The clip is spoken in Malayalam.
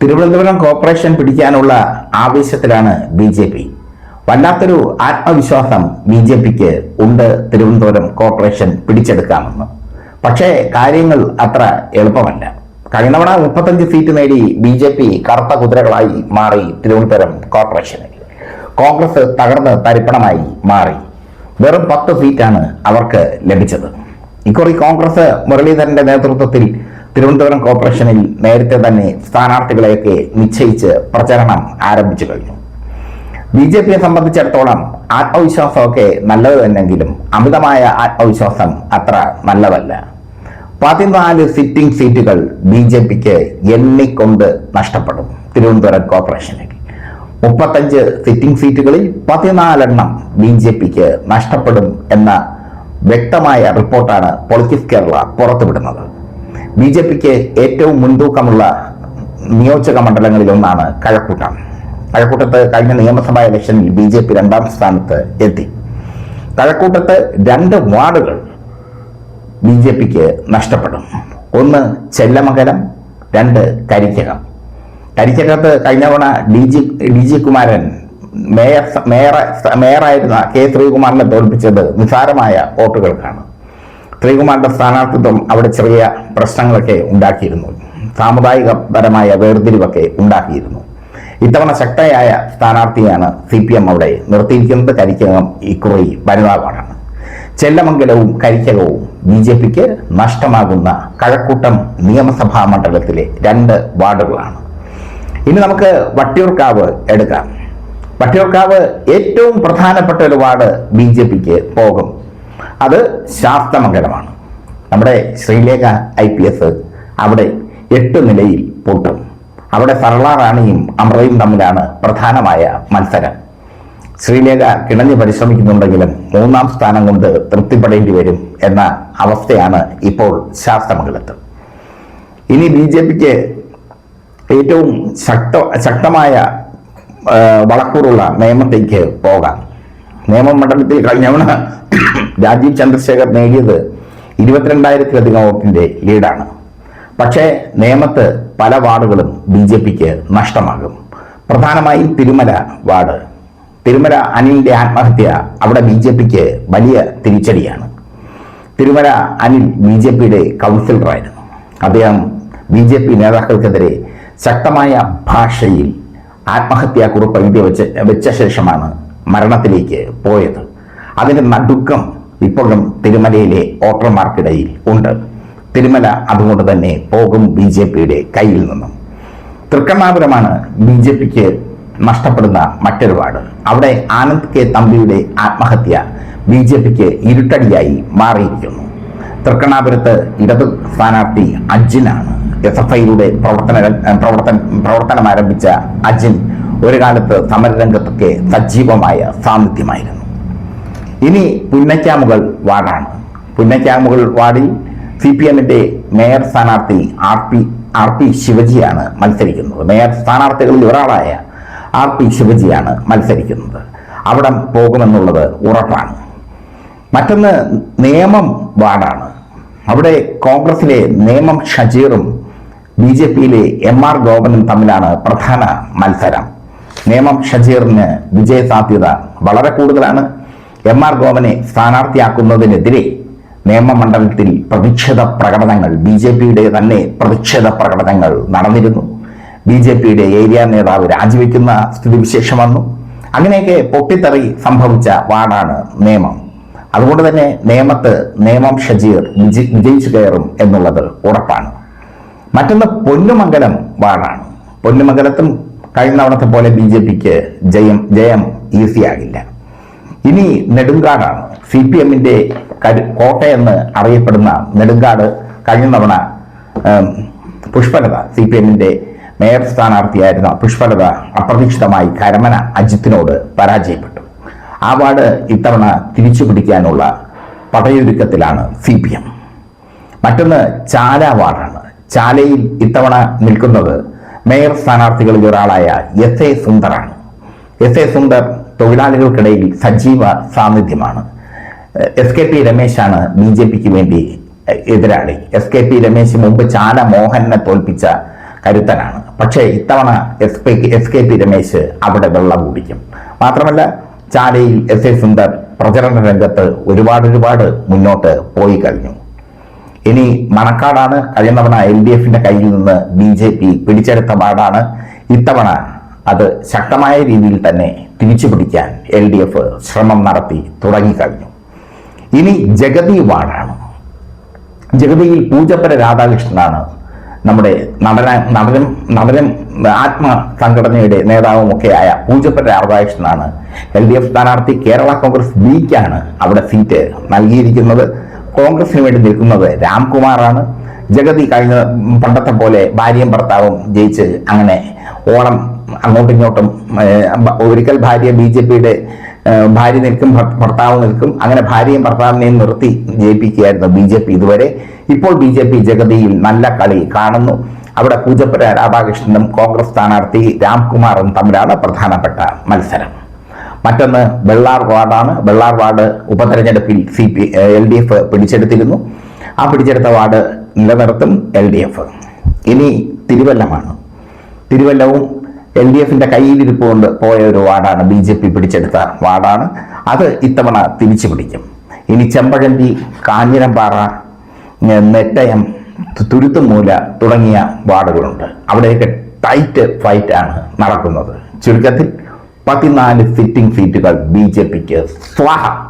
തിരുവനന്തപുരം കോർപ്പറേഷൻ പിടിക്കാനുള്ള ആവേശത്തിലാണ് ബി ജെ പി. വല്ലാത്തൊരു ആത്മവിശ്വാസം ബി ജെ പിക്ക് ഉണ്ട് തിരുവനന്തപുരം കോർപ്പറേഷൻ പിടിച്ചെടുക്കാമെന്ന്. പക്ഷേ കാര്യങ്ങൾ അത്ര എളുപ്പമല്ല. കഴിഞ്ഞ തവണ മുപ്പത്തഞ്ച് സീറ്റ് നേടി ബി ജെ പി കറുത്ത കുതിരകളായി മാറി തിരുവനന്തപുരം കോർപ്പറേഷനിൽ കോൺഗ്രസ് തകർന്ന് തരിപ്പണമായി മാറി. വെറും പത്ത് സീറ്റാണ് അവർക്ക് ലഭിച്ചത്. ഇക്കുറി കോൺഗ്രസ് മുരളീധരന്റെ നേതൃത്വത്തിൽ തിരുവനന്തപുരം കോർപ്പറേഷനിൽ നേരത്തെ തന്നെ സ്ഥാനാർത്ഥികളെയൊക്കെ നിശ്ചയിച്ച് പ്രചരണം ആരംഭിച്ചു കഴിഞ്ഞു. ബി ജെ പിയെ സംബന്ധിച്ചിടത്തോളം ആത്മവിശ്വാസമൊക്കെ നല്ലത് തന്നെങ്കിലും അമിതമായ ആത്മവിശ്വാസം അത്ര നല്ലതല്ല. പതിനാല് സിറ്റിംഗ് സീറ്റുകൾ ബി ജെ പിക്ക് എണ്ണിക്കൊണ്ട് നഷ്ടപ്പെടും തിരുവനന്തപുരം കോർപ്പറേഷനിൽ. മുപ്പത്തഞ്ച് സിറ്റിംഗ് സീറ്റുകളിൽ പതിനാലെണ്ണം ബി ജെ പിക്ക് നഷ്ടപ്പെടും എന്ന വ്യക്തമായ റിപ്പോർട്ടാണ് പൊളിറ്റിക്സ് കേരള പുറത്തുവിടുന്നത്. ബി ജെ പിക്ക് ഏറ്റവും മുൻതൂക്കമുള്ള നിയോജക മണ്ഡലങ്ങളിലൊന്നാണ് കഴക്കൂട്ടം. കഴക്കൂട്ടത്ത് കഴിഞ്ഞ നിയമസഭാ ഇലക്ഷനിൽ ബി ജെ പി രണ്ടാം സ്ഥാനത്ത് എത്തി. കഴക്കൂട്ടത്ത് രണ്ട് വാർഡുകൾ ബി ജെ പിക്ക് നഷ്ടപ്പെടും. ഒന്ന് ചെല്ലമംഗലം രണ്ട് കരിക്കകം. കരിക്കകത്ത് കഴിഞ്ഞ തവണ D G D G Kumaran mayor mayor മേയറായിരുന്ന K ശ്രീകുമാറിനെ തോൽപ്പിച്ചത് നിസാരമായ വോട്ടുകൾക്കാണ്. ശ്രീകുമാറിന്റെ സ്ഥാനാർത്ഥിത്വം അവിടെ ചെറിയ പ്രശ്നങ്ങളൊക്കെ ഉണ്ടാക്കിയിരുന്നു. സാമുദായികപരമായ വേർതിരിവൊക്കെ ഉണ്ടാക്കിയിരുന്നു. ഇത്തവണ ശക്തയായ സ്ഥാനാർത്ഥിയാണ് സി പി എം അവിടെ നിർത്തിയിരിക്കുന്നത്. കരിക്കകം ഇക്കുറി വനിതാ വാർഡാണ് ചെല്ലമംഗലവും കരിക്കകവും ബി ജെ പിക്ക് നഷ്ടമാകുന്ന കഴക്കൂട്ടം നിയമസഭാ മണ്ഡലത്തിലെ രണ്ട് വാർഡുകളാണ്. ഇനി നമുക്ക് വട്ടിയൂർക്കാവ് എടുക്കാം. വട്ടിയൂർക്കാവ് ഏറ്റവും പ്രധാനപ്പെട്ട ഒരു വാർഡ് ബി ജെ പിക്ക് പോകും. അത് ശാസ്തമംഗലമാണ് നമ്മുടെ ശ്രീലേഖ ഐ പി എസ് അവിടെ എട്ട് നിലയിൽ പൊട്ടും. അവിടെ സരള റാണിയും അമൃതയും തമ്മിലാണ് പ്രധാനമായ മത്സരം. ശ്രീലേഖ കിണഞ്ഞു പരിശ്രമിക്കുന്നുണ്ടെങ്കിലും മൂന്നാം സ്ഥാനം കൊണ്ട് തൃപ്തിപ്പെടേണ്ടി വരും എന്ന അവസ്ഥയാണ് ഇപ്പോൾ ശാസ്തമംഗലത്ത് ഇനി ബി ജെ പിക്ക് ഏറ്റവും ശക്ത ശക്തമായ വളക്കൂറുള്ള നിയമത്തേക്ക് പോകാം. നിയമമണ്ഡലത്തിൽ കഴിഞ്ഞവണ രാജീവ് ചന്ദ്രശേഖർ നേടിയത് ഇരുപത്തിരണ്ടായിരത്തിലധികം വോട്ടിന്റെ ലീഡാണ്. പക്ഷേ നേമത്ത് പല വാർഡുകളും ബി ജെ പിക്ക് നഷ്ടമാകും. പ്രധാനമായും തിരുമല വാർഡ്. തിരുമല അനിലിന്റെ ആത്മഹത്യ അവിടെ ബി ജെ പിക്ക് വലിയ തിരിച്ചടിയാണ്. തിരുമല അനിൽ ബി ജെ പിയുടെ കൗൺസിലറായിരുന്നു. അദ്ദേഹം ബി ജെ പി നേതാക്കൾക്കെതിരെ ശക്തമായ ഭാഷയിൽ ആത്മഹത്യാ കുറിപ്പ് എഴുതി വെച്ച വെച്ച ശേഷമാണ് മരണത്തിലേക്ക് പോയത്. അതിന്റെ നടുക്കം ഇപ്പോഴും തിരുമലയിലെ വോട്ടർമാർക്കിടയിൽ ഉണ്ട്. തിരുമല അതുകൊണ്ട് തന്നെ പോകും ബി ജെ പിയുടെ കയ്യിൽ നിന്നും. തൃക്കണ്ണാപുരമാണ് ബി ജെ പിക്ക് നഷ്ടപ്പെടുന്ന മറ്റൊരു വാർഡ്. അവിടെ ആനന്ദ് കെ തമ്പിയുടെ ആത്മഹത്യ ബി ജെ പിക്ക് ഇരുട്ടടിയായി മാറിയിരിക്കുന്നു. തൃക്കണ്ണാപുരത്ത് ഇടത് സ്ഥാനാർത്ഥി അജിനാണ്. എസ് എഫ് ഐയുടെ പ്രവർത്തന പ്രവർത്തന പ്രവർത്തനം ആരംഭിച്ച അജിൻ ഒരു കാലത്ത് സമരരംഗത്തൊക്കെ സജീവമായ സാന്നിധ്യമായിരുന്നു. ഇനി പുന്നക്കാമുകൾ വാർഡാണ്. പുന്നക്കാമുകൾ വാർഡിൽ സി പി എമ്മിന്റെ മേയർ സ്ഥാനാർത്ഥി ആർ പി ആർ പി ശിവജിയാണ് മത്സരിക്കുന്നത്. മേയർ സ്ഥാനാർത്ഥികളിൽ ഒരാളായ ആർ പി ശിവജിയാണ് മത്സരിക്കുന്നത്. അവിടം പോകുമെന്നുള്ളത് ഉറപ്പാണ്. മറ്റൊന്ന് നേമം വാർഡാണ്. അവിടെ കോൺഗ്രസിലെ നേമം ഷജീറും ബി ജെ പിയിലെ എം ആർ ഗോപനും തമ്മിലാണ് പ്രധാന മത്സരം. നേമം ഷജീറിന് വിജയ സാധ്യത വളരെ കൂടുതലാണ്. എം ആർ ഗോവനെ സ്ഥാനാർത്ഥിയാക്കുന്നതിനെതിരെ നിയമമണ്ഡലത്തിൽ പ്രതിഷേധ പ്രകടനങ്ങൾ. ബി ജെ പിയുടെ തന്നെ പ്രതിഷേധ പ്രകടനങ്ങൾ നടന്നിരുന്നു. ബി ജെ പിയുടെ ഏരിയ നേതാവ് രാജിവെക്കുന്ന സ്ഥിതിവിശേഷം വന്നു. അങ്ങനെയൊക്കെ പൊട്ടിത്തെറി സംഭവിച്ച വാർഡാണ് നിയമം. അതുകൊണ്ട് തന്നെ നിയമത്ത് നിയമം ഷജീർ വിജയി വിജയിച്ചു കയറും എന്നുള്ളത് ഉറപ്പാണ്. മറ്റൊന്ന് പൊന്നുമംഗലം വാർഡാണ്. പൊന്നുമംഗലത്തും കഴിഞ്ഞ തവണത്തെ പോലെ ബി ജെ പിക്ക് ജയം ജയം ഈസിയാകില്ല. ഇനി നെടുങ്കാടാണ്. സി പി എമ്മിന്റെ കരു കോട്ടയെന്ന് അറിയപ്പെടുന്ന നെടുങ്കാട് കഴിഞ്ഞ തവണ പുഷ്പലത സി പി എമ്മിന്റെ മേയർ സ്ഥാനാർത്ഥിയായിരുന്ന പുഷ്പലത അപ്രതീക്ഷിതമായി കരമന അജിത്തിനോട് പരാജയപ്പെട്ടു. ആ വാർഡ് ഇത്തവണ തിരിച്ചു പിടിക്കാനുള്ള പടയൊരുക്കത്തിലാണ് സി പി എം. മറ്റൊന്ന് ചാല വാർഡാണ്. ചാലയിൽ ഇത്തവണ നിൽക്കുന്നത് മേയർ സ്ഥാനാർത്ഥികളിൽ ഒരാളായ എസ് എ സുന്ദറാണ്. എസ് എ സുന്ദർ തൊഴിലാളികൾക്കിടയിൽ സജീവ സാന്നിധ്യമാണ്. എസ് കെ പി രമേശാണ് ബി ജെ പിക്ക് വേണ്ടി എതിരാളി. എസ് കെ പി രമേശ് മുമ്പ് ചാല മോഹനെ തോൽപ്പിച്ച കരുത്തനാണ്. പക്ഷേ ഇത്തവണ S P S K P Ramesh അവിടെ വെള്ളം കുടിക്കും. മാത്രമല്ല ചാലയിൽ എസ് എ സുന്ദർ പ്രചരണ രംഗത്ത് ഒരുപാട് ഒരുപാട് മുന്നോട്ട് പോയി കഴിഞ്ഞു. ഇനി മണക്കാടാണ്. കഴിഞ്ഞ തവണ എൽ ഡി എഫിന്റെ കയ്യിൽ നിന്ന് ബി ജെ പി പിടിച്ചെടുത്ത പാടാണ് ഇത്തവണ അത് ശക്തമായ രീതിയിൽ തന്നെ തിരിച്ചു പിടിക്കാൻ എൽ ഡി എഫ് ശ്രമം നടത്തി തുടങ്ങിക്കഴിഞ്ഞു. ഇനി ജഗതി വാർഡാണ്. ജഗതിയിൽ പൂജപ്പര രാധാകൃഷ്ണനാണ് നമ്മുടെ നടന നടനും നടനും ആത്മ സംഘടനയുടെ നേതാവുമൊക്കെയായ പൂജപ്പര രാധാകൃഷ്ണനാണ്. എൽ ഡി എഫ് സ്ഥാനാർത്ഥി കേരള കോൺഗ്രസ് ബിക്കാണ് അവിടെ സീറ്റ് നൽകിയിരിക്കുന്നത്. കോൺഗ്രസിന് വേണ്ടി നിൽക്കുന്നത് രാംകുമാറാണ്. ജഗതി കഴിഞ്ഞ പണ്ടത്തെ പോലെ ഭാര്യയും ഭർത്താവും ജയിച്ച് അങ്ങനെ ഓണം അങ്ങോട്ടും ഇങ്ങോട്ടും ഒരിക്കൽ ഭാര്യ ബി ജെ പിയുടെ ഭാര്യ നിൽക്കും ഭർ- ഭർത്താവ് നിൽക്കും അങ്ങനെ ഭാര്യയും ഭർത്താവിനെയും നിർത്തി ജയിപ്പിക്കുകയായിരുന്നു ബി ജെ പി ഇതുവരെ. ഇപ്പോൾ ബി ജെ പി ജഗതിയിൽ നല്ല കളി കാണുന്നു. അവിടെ പൂജപ്പുര രാധാകൃഷ്ണനും കോൺഗ്രസ് സ്ഥാനാർത്ഥി രാംകുമാറും തമ്മിലാണ് പ്രധാനപ്പെട്ട മത്സരം. മറ്റൊന്ന് വെള്ളാർ വാർഡാണ് വെള്ളാർ വാർഡ് ഉപതെരഞ്ഞെടുപ്പിൽ C P L D F പിടിച്ചെടുത്തിരുന്നു. ആ പിടിച്ചെടുത്ത വാർഡ് നിലനിർത്തും എൽ ഡി എഫ്. ഇനി തിരുവല്ലമാണ്. തിരുവല്ലവും എൽ ഡി എഫിന്റെ കയ്യിലിരിപ്പ് കൊണ്ട് പോയ ഒരു വാർഡാണ് ബി ജെ പി പിടിച്ചെടുത്ത വാർഡാണ്. അത് ഇത്തവണ തിരിച്ചു പിടിക്കും. ഇനി ചെമ്പഴന്തി കാഞ്ഞിരമ്പാറ നെട്ടയം തുരുത്തുമൂല തുടങ്ങിയ വാർഡുകളുണ്ട്. അവിടെയൊക്കെ ടൈറ്റ് ഫൈറ്റാണ് നടക്കുന്നത്. ചുരുക്കത്തിൽ പതിനാല് സിറ്റിംഗ് സീറ്റുകൾ ബി ജെ പിക്ക് സ്വാഹ.